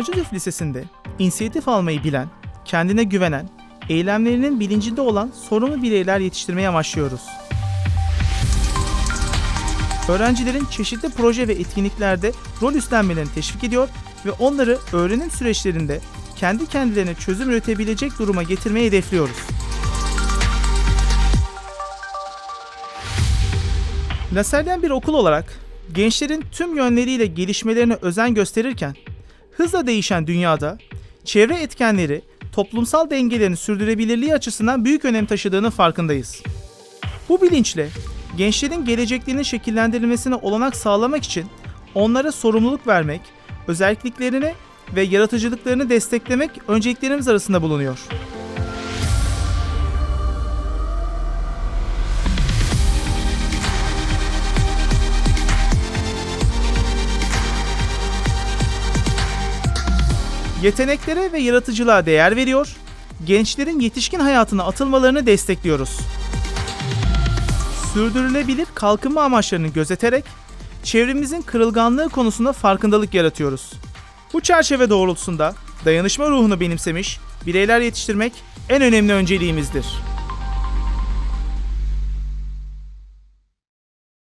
St. Lisesi'nde inisiyatif almayı bilen, kendine güvenen, eylemlerinin bilincinde olan sorumlu bireyler yetiştirmeyi amaçlıyoruz. Öğrencilerin çeşitli proje ve etkinliklerde rol üstlenmelerini teşvik ediyor ve onları öğrenim süreçlerinde kendi kendilerine çözüm üretebilecek duruma getirmeyi hedefliyoruz. Lasel'den bir okul olarak gençlerin tüm yönleriyle gelişmelerine özen gösterirken hızla değişen dünyada çevre etkenleri toplumsal dengelerin sürdürülebilirliği açısından büyük önem taşıdığının farkındayız. Bu bilinçle gençlerin geleceklerinin şekillendirilmesine olanak sağlamak için onlara sorumluluk vermek, özelliklerini ve yaratıcılıklarını desteklemek önceliklerimiz arasında bulunuyor. Yeteneklere ve yaratıcılığa değer veriyor, gençlerin yetişkin hayatına atılmalarını destekliyoruz. Sürdürülebilir kalkınma amaçlarını gözeterek çevremizin kırılganlığı konusunda farkındalık yaratıyoruz. Bu çerçeve doğrultusunda dayanışma ruhunu benimsemiş bireyler yetiştirmek en önemli önceliğimizdir.